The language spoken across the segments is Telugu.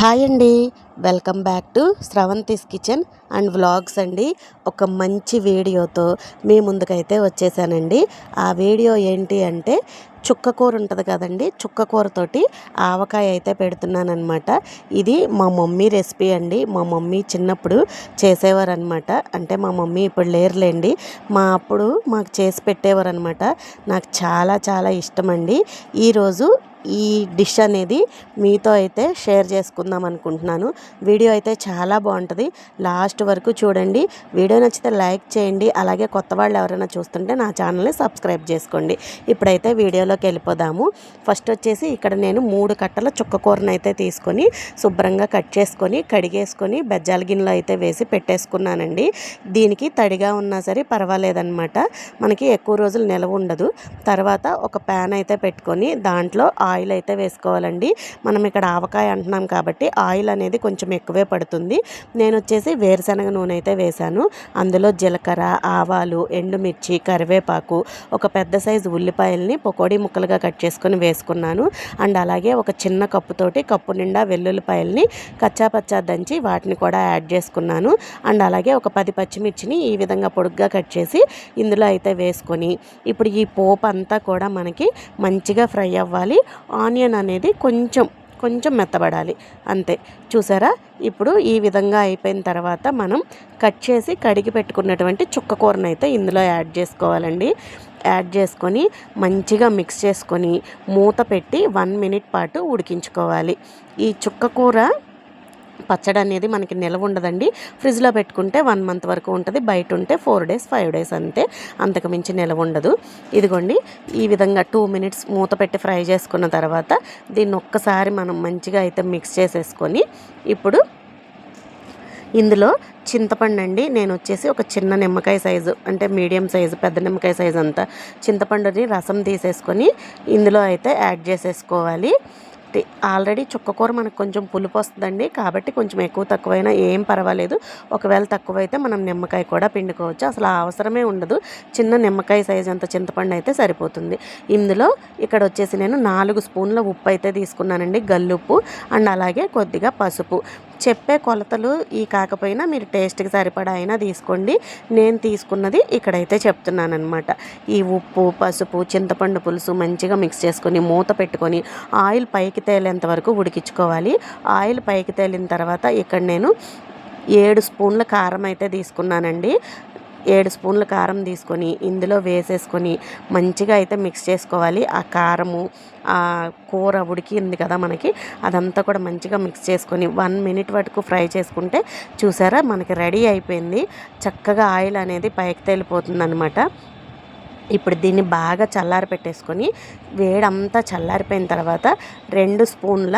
హాయ్ అండి. Welcome back to Sravanthi's kitchen and vlogs అండి. ఒక మంచి వీడియోతో మీ ముందుకైతే వచ్చేసానండి. ఆ వీడియో ఏంటి అంటే చుక్క కూర ఉంటుంది కదండి. చుక్క కూరతోటి ఆవకాయ అయితే పెడుతున్నానమాట ఇది మా మమ్మీ రెసిపీ అండి. మా మమ్మీ చిన్నప్పుడు చేసేవారు అనమాట అంటే మా మమ్మీ ఇప్పుడు లేరులేండి. మా అప్పుడు మాకు చేసి పెట్టేవారు అనమాట నాకు చాలా చాలా ఇష్టం అండి ఈరోజు ఈ డిష్ అనేది మీతో అయితే షేర్ చేసుకుందాం అనుకుంటున్నాను. వీడియో అయితే చాలా బాగుంటుంది. లాస్ట్ వరకు చూడండి. వీడియో నచ్చితే లైక్ చేయండి. అలాగే కొత్త వాళ్ళు ఎవరైనా చూస్తుంటే నా ఛానల్ని సబ్స్క్రైబ్ చేసుకోండి. ఇప్పుడైతే వీడియోలోకి వెళ్ళిపోదాము. ఫస్ట్ వచ్చేసి ఇక్కడ నేను మూడు కట్టల చుక్క కూరను అయితే తీసుకొని శుభ్రంగా కట్ చేసుకొని కడిగేసుకొని బెజ్జాల గిన్నెలో అయితే వేసి పెట్టేసుకున్నానండి. దీనికి తడిగా ఉన్నా సరే పర్వాలేదన్నమాట. మనకి ఎక్కువ రోజులు నిలవ ఉండదు. తర్వాత ఒక ప్యాన్ అయితే పెట్టుకొని దాంట్లో ఆయిల్ అయితే వేసుకోవాలండి. మనం ఇక్కడ ఆవకాయ అంటున్నాం కాబట్టి ఆయిల్ అనేది కొంచెం ఎక్కువే పడుతుంది. నేను వచ్చేసి వేరుశనగ నూనె అయితే వేశాను. అందులో జీలకర్ర ఆవాలు ఎండుమిర్చి కరివేపాకు ఒక పెద్ద సైజు ఉల్లిపాయల్ని పకోడీ ముక్కలుగా కట్ చేసుకొని వేసుకున్నాను. అండ్ అలాగే ఒక చిన్న కప్పుతోటి కప్పు నిండా వెల్లుల్లిపాయల్ని కచ్చాపచ్చా దంచి వాటిని కూడా యాడ్ చేసుకున్నాను. అండ్ అలాగే ఒక పది పచ్చిమిర్చిని ఈ విధంగా పొడుగ్గా కట్ చేసి ఇందులో అయితే వేసుకొని ఇప్పుడు ఈ పోపు అంతా కూడా మనకి మంచిగా ఫ్రై అవ్వాలి. ఆనియన్ అనేది కొంచెం కొంచెం మెత్తబడాలి. అంతే. చూసారా? ఇప్పుడు ఈ విధంగా అయిపోయిన తర్వాత మనం కట్ చేసి కడిగి పెట్టుకున్నటువంటి చుక్క కూరను అయితే ఇందులో యాడ్ చేసుకోవాలండి. యాడ్ చేసుకొని మంచిగా మిక్స్ చేసుకొని మూత పెట్టి వన్ మినిట్ పాటు ఉడికించుకోవాలి. ఈ చుక్క కూర పచ్చడి అనేది మనకి నిల్వ ఉండదండి. ఫ్రిడ్జ్లో పెట్టుకుంటే వన్ మంత్ వరకు ఉంటుంది. బయట ఉంటే ఫోర్ డేస్ ఫైవ్ డేస్ అంతే. అంతకు మించి నిలవ ఉండదు. ఇదిగోండి ఈ విధంగా టూ మినిట్స్ మూత పెట్టి ఫ్రై చేసుకున్న తర్వాత దీన్ని ఒక్కసారి మనం మంచిగా అయితే మిక్స్ చేసేసుకొని ఇప్పుడు ఇందులో చింతపండు అండి. నేను వచ్చేసి ఒక చిన్న నిమ్మకాయ సైజు అంటే మీడియం సైజు పెద్ద నిమ్మకాయ సైజు అంతా చింతపండుని రసం తీసేసుకొని ఇందులో అయితే యాడ్ చేసేసుకోవాలి. ఆల్రెడీ చుక్కకూర మనకు కొంచెం పులుపు వస్తుందండి. కాబట్టి కొంచెం ఎక్కువ తక్కువైనా ఏం పర్వాలేదు. ఒకవేళ తక్కువైతే మనం నిమ్మకాయ కూడా పిండుకోవచ్చు. అసలు అవసరమే ఉండదు. చిన్న నిమ్మకాయ సైజ్ అంత చింతపండు అయితే సరిపోతుంది. ఇందులో ఇక్కడ వచ్చేసి నేను నాలుగు స్పూన్ల ఉప్పు అయితే తీసుకున్నానండి. గల్లుప్పు అండ్ అలాగే కొద్దిగా పసుపు. చెప్పే కొలతలు ఈ కాకపోయినా మీరు టేస్ట్కి సరిపడా అయినా తీసుకోండి. నేను తీసుకున్నది ఇక్కడైతే చెప్తున్నాను అనమాట ఈ ఉప్పు పసుపు చింతపండు పులుసు మంచిగా మిక్స్ చేసుకొని మూత పెట్టుకొని ఆయిల్ పైకి తేలేంత వరకు ఉడికించుకోవాలి. ఆయిల్ పైకి తేలిన తర్వాత ఇక్కడ నేను ఏడు స్పూన్ల కారం అయితే తీసుకున్నానండి. ఏడు స్పూన్ల కారం తీసుకొని ఇందులో వేసేసుకొని మంచిగా అయితే మిక్స్ చేసుకోవాలి. ఆ కారము ఆ కూర ఉడికింది కదా మనకి అదంతా కూడా మంచిగా మిక్స్ చేసుకొని వన్ మినిట్ వరకు ఫ్రై చేసుకుంటే చూసారా మనకి రెడీ అయిపోయింది. చక్కగా ఆయిల్ అనేది పైకి తేలిపోతుంది అనమాట ఇప్పుడు దీన్ని బాగా చల్లారి పెట్టేసుకొని వేడంతా చల్లారిపోయిన తర్వాత రెండు స్పూన్ల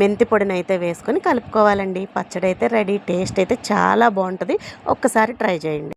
మెంతి పొడిని అయితే వేసుకొని కలుపుకోవాలండి. పచ్చడి అయితే రెడీ టేస్ట్ అయితే చాలా బాగుంటుంది. ఒక్కసారి ట్రై చేయండి.